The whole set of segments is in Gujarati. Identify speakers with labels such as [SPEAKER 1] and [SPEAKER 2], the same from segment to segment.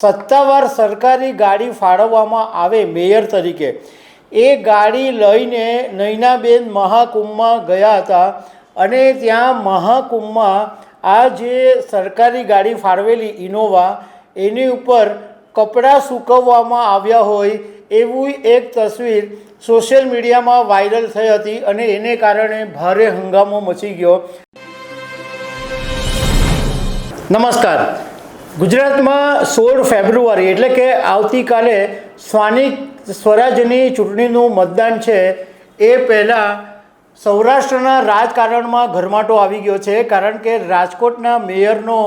[SPEAKER 1] સત્તાવાર સરકારી ગાડી ફાળવવામાં આવે મેયર તરીકે. એ ગાડી લઈને નૈનાબેન મહાકુંભમાં ગયા હતા અને ત્યાં મહાકુંભમાં આ જે સરકારી ગાડી ફાળવેલી ઇનોવા, એની ઉપર કપડાં સૂકવવામાં આવ્યા હોય એવું એક તસવીર સોશિયલ મીડિયામાં વાયરલ થઈ હતી અને એને કારણે ભારે હંગામો મચી ગયો. નમસ્કાર. ગુજરાતમાં સોળ ફેબ્રુઆરી એટલે કે આવતીકાલે સ્થાનિક સ્વરાજ્યની ચૂંટણીનું મતદાન છે. એ પહેલાં સૌરાષ્ટ્રના રાજકારણમાં ઘરમાટો આવી ગયો છે, કારણ કે રાજકોટના મેયરનો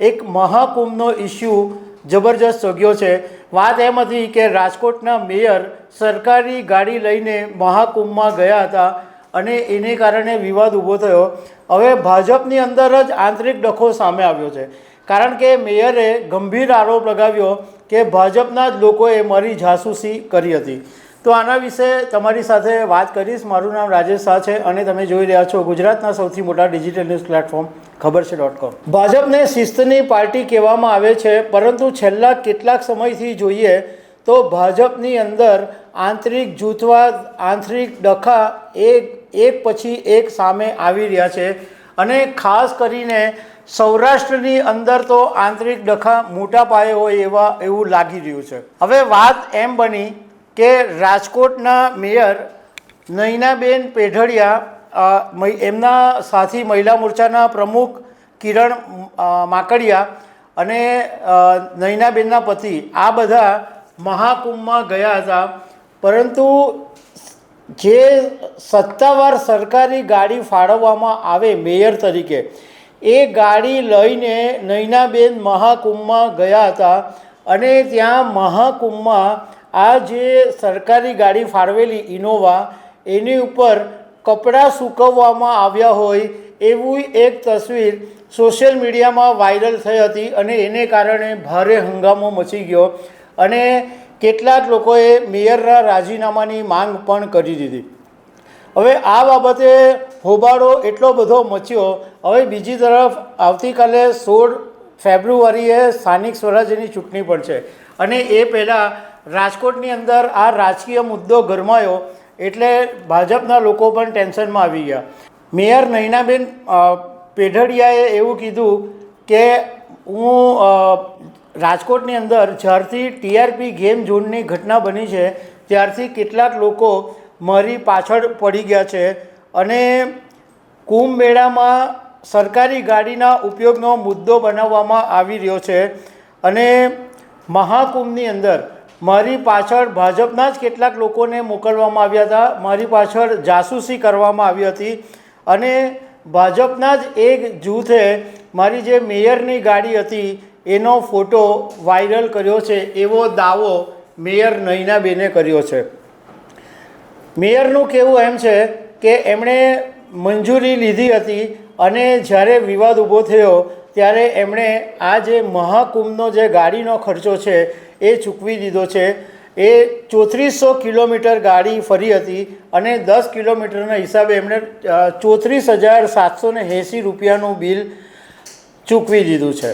[SPEAKER 1] એક મહાકુંભનો ઇસ્યુ જબરજસ્ત સગ્યો છે. વાત એમ હતી કે રાજકોટના મેયર સરકારી ગાડી લઈને મહાકુંભમાં ગયા હતા અને એને કારણે વિવાદ ઊભો થયો. હવે ભાજપની અંદર જ આંતરિક ડખો સામે આવ્યો છે. કારણ કે મેયરે ગંભીર આરોપ લગાવ્યો કે ભાજપના જ લોકોએ મારી જાસૂસી કરી હતી. તો આના વિશે તમારી સાથે વાત કરીશ. મારું નામ રાજેશ શાહ છે અને તમે જોઈ રહ્યા છો ગુજરાતના સૌથી મોટા ડિજિટલ ન્યૂઝ પ્લેટફોર્મ, ખબર છે ડોટ કોમ ભાજપને શિસ્તની પાર્ટી કહેવામાં આવે છે, પરંતુ છેલ્લા કેટલાક સમયથી જોઈએ તો ભાજપની અંદર આંતરિક જૂથવાદ આંતરિક ડખા એક એક પછી એક સામે આવી રહ્યા છે. અને ખાસ કરીને સૌરાષ્ટ્રની અંદર તો આંતરિક ડખા મોટા પાયે હોય એવા, એવું લાગી રહ્યું છે. હવે વાત એમ બની કે રાજકોટના મેયર નૈનાબેન પેઢડિયા એમના સાથી મહિલા મોરચાના પ્રમુખ કિરણ માકડિયા અને નૈનાબેનના પતિ, આ બધા મહાકુંભમાં ગયા હતા. પરંતુ જે સત્તાવાર સરકારી ગાડી ફાળવવામાં આવે મેયર તરીકે એ ગાડી લઈને નૈનાબેન મહાકુંભમાં ગયા હતા અને ત્યાં મહાકુંભમાં આ જે સરકારી ગાડી ફાળવેલી ઇનોવા, એની ઉપર કપડાં સૂકવવામાં આવ્યા હોય એવું એક તસવીર સોશિયલ મીડિયામાં વાયરલ થઈ હતી અને એને કારણે ભારે હંગામો મચી ગયો અને કેટલાક લોકોએ મેયરના રાજીનામાની માંગ પણ કરી દીધી. હવે આ બાબતે હોબાળો એટલો બધો મચ્યો હવે બીજી તરફ આવતીકાલે સોળ ફેબ્રુઆરીએ સ્થાનિક સ્વરાજ્યની ચૂંટણી પણ છે. અને એ પહેલાં રાજકોટની અંદર આ રાજકીય મુદ્દો ગરમાયો એટલે ભાજપના લોકો પણ ટેન્શનમાં આવી ગયા. મેયર નૈનાબેન પેઢડિયાએ એવું કીધું કે હું રાજકોટની અંદર જ્યારથી ટીઆરપી ગેમ ઝોનની ઘટના બની છે, ત્યારથી કેટલાક લોકો મારી પાછળ પડી ગયા છે. અને કુંભ મેળામાં સરકારી ગાડીના ઉપયોગનો મુદ્દો બનાવવામાં આવી રહ્યો છે અને મહાકુંભની અંદર મારી પાછળ ભાજપના જ કેટલાક લોકોને મોકલવામાં આવ્યા હતા. મારી પાછળ જાસૂસી કરવામાં આવી હતી અને ભાજપના જ એક જૂથે મારી જે મેયરની ગાડી હતી એનો ફોટો વાયરલ કર્યો છે. એવો દાવો મેયર નૈનાબેને કર્યો છે. મેયરનું કહેવું એમ છે કે એમણે મંજૂરી લીધી હતી અને જ્યારે વિવાદ ઊભો થયો, ત્યારે એમણે આ જે મહાકુંભનો જે ગાડીનો ખર્ચો છે, એ ચૂકવી દીધો છે. એ ચોત્રીસો કિલોમીટર ગાડી ફરી હતી અને દસ કિલોમીટરના હિસાબે એમણે ચોત્રીસ હજાર સાતસો ને એંસી રૂપિયાનું બિલ ચૂકવી દીધું છે.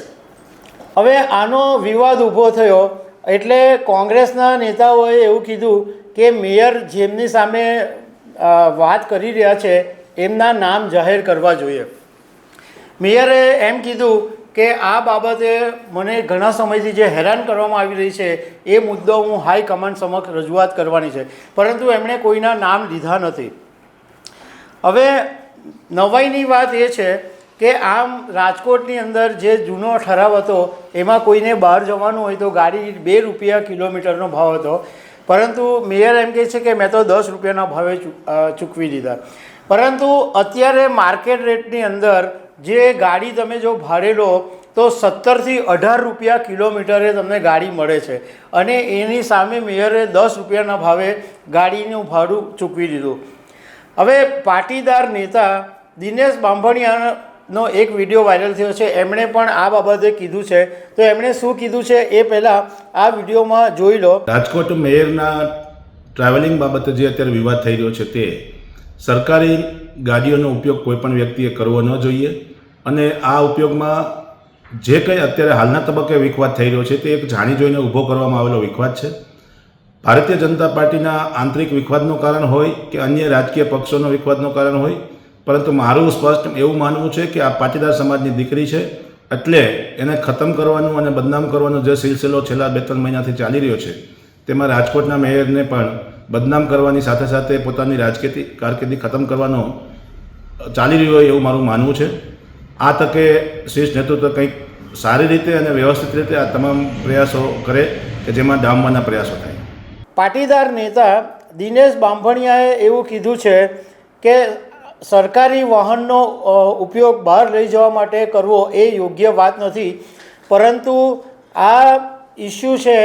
[SPEAKER 1] હવે આનો વિવાદ ઊભો થયો, એટલે કોંગ્રેસના નેતાઓએ એવું કીધું કે મેયર જેમની સામે વાત કરી રહ્યા છે એમના નામ જાહેર કરવા જોઈએ. મેયરે એમ કીધું કે આ બાબતે મને ઘણા સમયથી જે હેરાન કરવામાં આવી રહી છે, એ મુદ્દો હું હાઈકમાન્ડ સમક્ષ રજૂઆત કરવાની છે. પરંતુ એમણે કોઈના નામ લીધા નથી. હવે નવાઈની વાત એ છે કે આમ રાજકોટની અંદર જે જૂનો ઠરાવ હતો, એમાં કોઈને બહાર જવાનું હોય તો ગાડી બે રૂપિયા કિલોમીટરનો ભાવ હતો. પરંતુ મેયર એમ કહે છે કે મેં તો દસ રૂપિયાના ભાવે ચૂકવી દીધા. પરંતુ અત્યારે માર્કેટ રેટની અંદર જે ગાડી તમે જો ભાડે લો તો સત્તરથી અઢાર રૂપિયા કિલોમીટરે તમને ગાડી મળે છે. અને એની સામે મેયરે દસ રૂપિયાના ભાવે ગાડીનું ભાડું ચૂકવી દીધું. હવે પાટીદાર નેતા દિનેશ બાંભણિયાનો એક વીડિયો વાયરલ થયો છે. એમણે પણ આ બાબતે કીધું છે. તો એમણે શું કીધું છે એ પહેલાં આ વિડીયોમાં જોઈ લો.
[SPEAKER 2] રાજકોટ મેયરના ટ્રાવેલિંગ બાબતે જે અત્યારે વિવાદ થઈ રહ્યો છે તે સરકારી ગાડીઓનો ઉપયોગ કોઈપણ વ્યક્તિએ કરવો ન જોઈએ અને આ ઉપયોગમાં જે કંઈ અત્યારે હાલના તબક્કે વિખવાદ થઈ રહ્યો છે તે એક જાણી જોઈને ઊભો કરવામાં આવેલો વિખવાદ છે. ભારતીય જનતા પાર્ટીના આંતરિક વિખવાદનું કારણ હોય કે અન્ય રાજકીય પક્ષોનો વિખવાદનું કારણ હોય, પરંતુ મારું સ્પષ્ટ એવું માનવું છે કે આ પાટીદાર સમાજની દીકરી છે, એટલે એને ખતમ કરવાનું અને બદનામ કરવાનો જે સિલસિલો છેલ્લા બે ત્રણ મહિનાથી ચાલી રહ્યો છે, તેમાં રાજકોટના મેયરને પણ બદનામ કરવાની સાથે સાથે પોતાની રાજકીય કારકિર્દી ખતમ કરવાનો ચાલી રહ્યો હોય એવું મારું માનવું છે. આ તકે શ્રેષ્ઠ નેતૃત્વ કંઈક સારી રીતે અને વ્યવસ્થિત રીતે આ તમામ પ્રયાસો કરે કે જેમાં ડામવાના પ્રયાસો થાય.
[SPEAKER 1] પાટીદાર નેતા દિનેશ બાંભણિયાએ એવું કીધું છે કે સરકારી વાહનનો ઉપયોગ બહાર લઈ જવા માટે કરવો એ યોગ્ય વાત નથી. પરંતુ આ ઇસ્યુ છે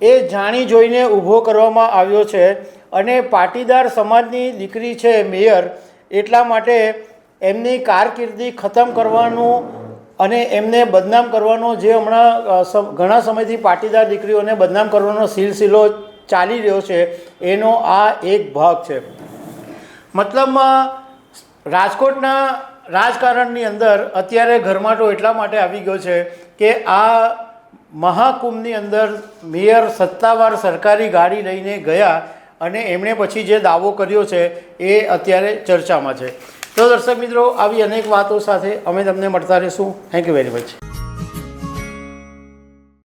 [SPEAKER 1] એ જાણી જોઈને ઊભો કરવામાં આવ્યો છે અને પાટીદાર સમાજની દીકરી છે મેયર એટલા માટે એમની કારકિર્દી ખતમ કરવાનું અને એમને બદનામ કરવાનો જે હમણાં ઘણા સમયથી પાટીદાર દીકરીઓને બદનામ કરવાનો સિલસિલો ચાલી રહ્યો છે, એનો આ એક ભાગ છે. મતલબમાં રાજકોટના રાજકારણની અંદર અત્યારે ઘરમાટો એટલા માટે આવી ગયો છે કે આ મહાકુંભની અંદર મેયર સત્તાવાર સરકારી ગાડી લઈને ગયા અને એમણે પછી જે દાવો કર્યો છે એ અત્યારે ચર્ચામાં છે. તો દર્શક મિત્રો, આવી અનેક વાતો સાથે અમે તમને મળતા રહીશું. Thank you very much